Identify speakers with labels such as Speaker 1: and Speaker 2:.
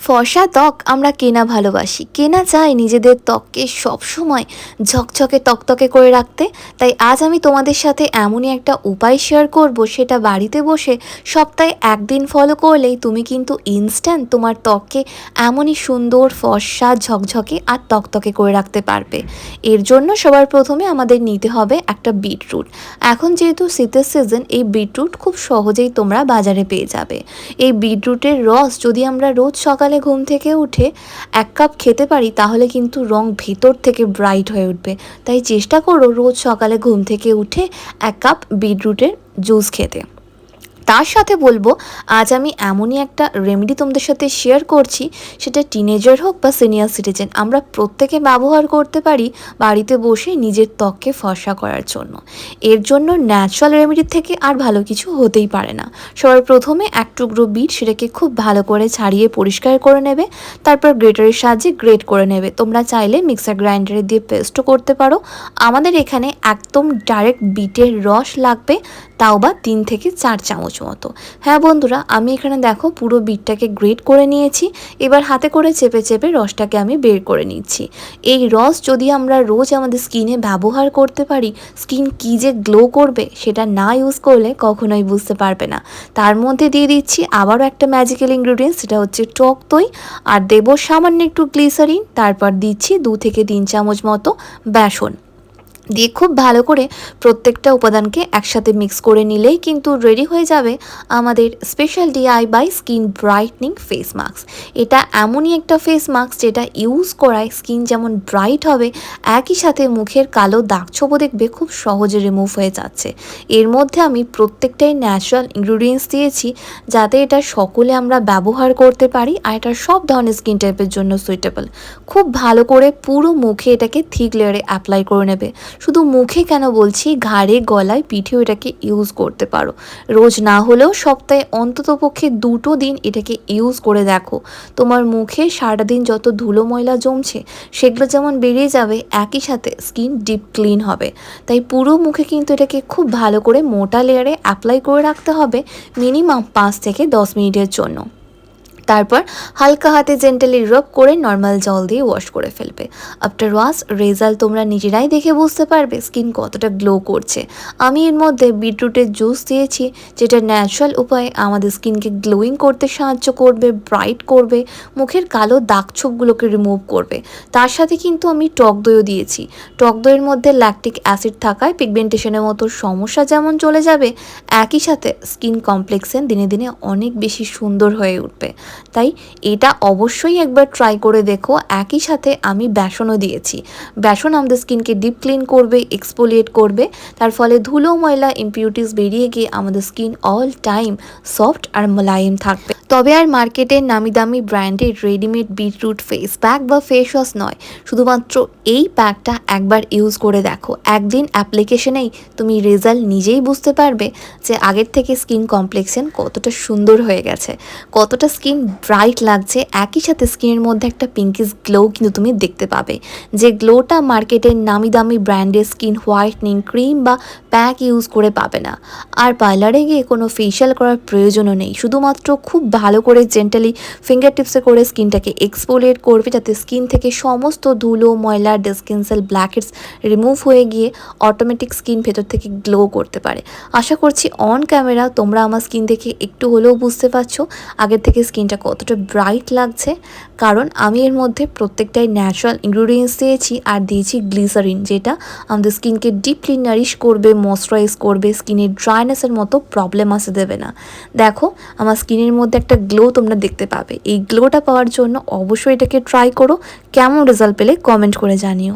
Speaker 1: ফর্সা ত্বক আমরা কেনা ভালোবাসি। কেনা চাই নিজেদের ত্বককে সবসময় ঝকঝকে তকতকে করে রাখতে। তাই আজ আমি তোমাদের সাথে এমনই একটা উপায় শেয়ার করব, সেটা বাড়িতে বসে সপ্তাহে একদিন ফলো করলেই তুমি কিন্তু ইনস্ট্যান্ট তোমার ত্বককে এমনই সুন্দর ফর্সা ঝকঝকে আর তকতকে করে রাখতে পারবে। এর জন্য সবার প্রথমে আমাদের নিতে হবে একটা বিটরুট এখন যেহেতু শীতের সিজন এই বিটরুট খুব সহজেই তোমরা বাজারে পেয়ে যাবে। এই বিটরুটের রস যদি আমরা রোজ সকালে ঘুম থেকে উঠে এক কাপ খেতে পারি, তাহলে কিন্তু রং ভেতর থেকে ব্রাইট হয়ে উঠবে। তাই চেষ্টা করো রোজ সকালে ঘুম থেকে উঠে এক কাপ বিটরুটের জুস খেতে। তার সাথে বলব, আজ আমি এমনই একটা রেমেডি তোমাদের সাথে শেয়ার করছি, সেটা টিনেজার হোক বা সিনিয়র সিটিজেন আমরা প্রত্যেকে ব্যবহার করতে পারি বাড়িতে বসে নিজের ত্বককে ফর্সা করার জন্য। এর জন্য ন্যাচারাল রেমেডির থেকে আর ভালো কিছু হতেই পারে না। সবার প্রথমে এক টুকরো বিট সেটাকে খুব ভালো করে ছাড়িয়ে পরিষ্কার করে নেবে, তারপর গ্রেটারের সাহায্যে গ্রেট করে নেবে। তোমরা চাইলে মিক্সার গ্রাইন্ডারে দিয়ে পেস্টও করতে পারো। আমাদের এখানে একদম ডাইরেক্ট বিটের রস লাগবে, তাও বা তিন থেকে চার চামচ মতো। হ্যাঁ বন্ধুরা, আমি এখানে দেখো পুরো বিটটাকে গ্রেট করে নিয়েছি। এবার হাতে করে চেপে চেপে রসটাকে আমি বের করে নিচ্ছি। এই রস যদি আমরা রোজ আমাদের স্কিনে ব্যবহার করতে পারি, স্কিন কী যে গ্লো করবে সেটা না ইউজ করলে কখনোই বুঝতে পারবে না। তার মধ্যে দিয়ে দিচ্ছি আবারও একটা ম্যাজিক্যাল ইনগ্রিডিয়েন্টস সেটা হচ্ছে টক দই। আর দেবো সামান্য একটু গ্লিসারিন তারপর দিচ্ছি দু থেকে তিন চামচ মতো বেসন। দিয়ে খুব ভালো করে প্রত্যেকটা উপাদানকে একসাথে মিক্স করে নিলেই কিন্তু রেডি হয়ে যাবে আমাদের special DIY skin brightening face mask এটা এমনই একটা ফেস মাস্ক যেটা ইউজ করায় স্কিন যেমন ব্রাইট হবে, একই সাথে মুখের কালো দাগ ছোপ দেখবে খুব সহজে রিমুভ হয়ে যাচ্ছে। এর মধ্যে আমি প্রত্যেকটাই ন্যাচারাল ইনগ্রিডিয়েন্টস দিয়েছি যাতে এটা সকলে আমরা ব্যবহার করতে পারি আর এটা সব ধরনের স্কিন টাইপের জন্য সুইটেবল খুব ভালো করে পুরো মুখে এটাকে থিক লেয়ারে অ্যাপ্লাই করে নেবে। শুধু মুখে কেন বলছি ঘাড়ে, গলায় পিঠেও এটাকে ইউজ করতে পারো। রোজ না হলেও সপ্তাহে অন্ততপক্ষে দুটো দিন এটাকে ইউজ করে দেখো। তোমার মুখে সারাদিন যত ধুলো ময়লা জমছে, সেগুলো যেমন বেরিয়ে যাবে, একই সাথে স্কিন ডিপ ক্লিন হবে। তাই পুরো মুখে কিন্তু এটাকে খুব ভালো করে মোটা লেয়ারে অ্যাপ্লাই করে রাখতে হবে মিনিমাম পাঁচ থেকে দশ মিনিটের জন্য। তারপর হালকা হাতে জেন্টালি রব করে নর্মাল জল দিয়ে ওয়াশ করে ফেলবে। আফটার ওয়াশ রেজাল্ট তোমরা নিজেরাই দেখে বুঝতে পারবে স্কিন কতটা গ্লো করছে। আমি এর মধ্যে বিটরুটের জুস দিয়েছি, যেটা ন্যাচারাল উপায়ে আমাদের স্কিনকে গ্লোয়িং করতে সাহায্য করবে ব্রাইট করবে, মুখের কালো দাগ ছোপগুলোকে রিমুভ করবে। তার সাথে কিন্তু আমি টক দইও দিয়েছি। টক দইয়ের মধ্যে ল্যাকটিক অ্যাসিড থাকায় পিগমেন্টেশনের মতো সমস্যা যেমন চলে যাবে, একই সাথে স্কিন কমপ্লেক্সেন দিনে দিনে অনেক বেশি সুন্দর হয়ে উঠবে। তাই এটা অবশ্যই একবার ট্রাই করে দেখো। একই সাথে আমি বেসনও দিয়েছি। বেসন আমাদের স্কিনকে ডিপ ক্লিন করবে এক্সপোলিয়েট করবে। তার ফলে ধুলো, ময়লা ইম্পিউরিটিস বেরিয়ে গিয়ে আমাদের স্কিন অল টাইম সফট আর মোলায়েম থাকবে। তবে আর মার্কেটের নামি দামি ব্র্যান্ডের রেডিমেড বিটরুট ফেস প্যাক বা ফেস ওয়াশ নয়। শুধুমাত্র এই প্যাকটা একবার ইউজ করে দেখো। একদিন অ্যাপ্লিকেশনেই তুমি রেজাল্ট নিজেই বুঝতে পারবে যে আগের থেকে স্কিন কমপ্লেক্সন কতটা সুন্দর হয়ে গেছে। কতটা স্কিন ব্রাইট লাগছে। একই সাথে স্কিনের মধ্যে একটা পিঙ্কিস গ্লো কিন্তু তুমি দেখতে পাবে। যে গ্লোটা মার্কেটের নামি দামি ব্র্যান্ডের স্কিন হোয়াইটনিং ক্রিম বা প্যাক ইউজ করে পাবে না। আর পার্লারে গিয়ে কোনো ফেশিয়াল করার প্রয়োজনও নেই। শুধুমাত্র খুব ভালো করে জেন্টালি ফিঙ্গার টিপসে করে স্কিনটাকে এক্সপোলিয়েট করবে যাতে স্কিন থেকে সমস্ত ধুলো, ময়লা ডেসকিনসেল ব্ল্যাকেটস রিমুভ হয়ে গিয়ে অটোমেটিক স্কিন ভেতর থেকে গ্লো করতে পারে। আশা করছি অন ক্যামেরা তোমরা আমার স্কিন দেখে একটু হলেও বুঝতে পারছ আগের থেকে স্কিনটা কতটা ব্রাইট লাগছে। কারণ আমি এর মধ্যে প্রত্যেকটাই ন্যাচারাল ইনগ্রিডিয়েন্টস দিয়েছি আর দিয়েছি গ্লিসারিন যেটা আমাদের স্কিনকে ডিপলি নারিশ করবে ময়শ্চারাইজ করবে স্কিনের ড্রাইনেসের মতো প্রবলেম আসে দেবে না। দেখো, আমার স্কিনের মধ্যে একটা গ্লো তোমরা দেখতে পাবে। এই গ্লোটা পাওয়ার জন্য অবশ্যই এটাকে ট্রাই করো। কেমন রেজাল্ট পেলে কমেন্ট করে জানিও।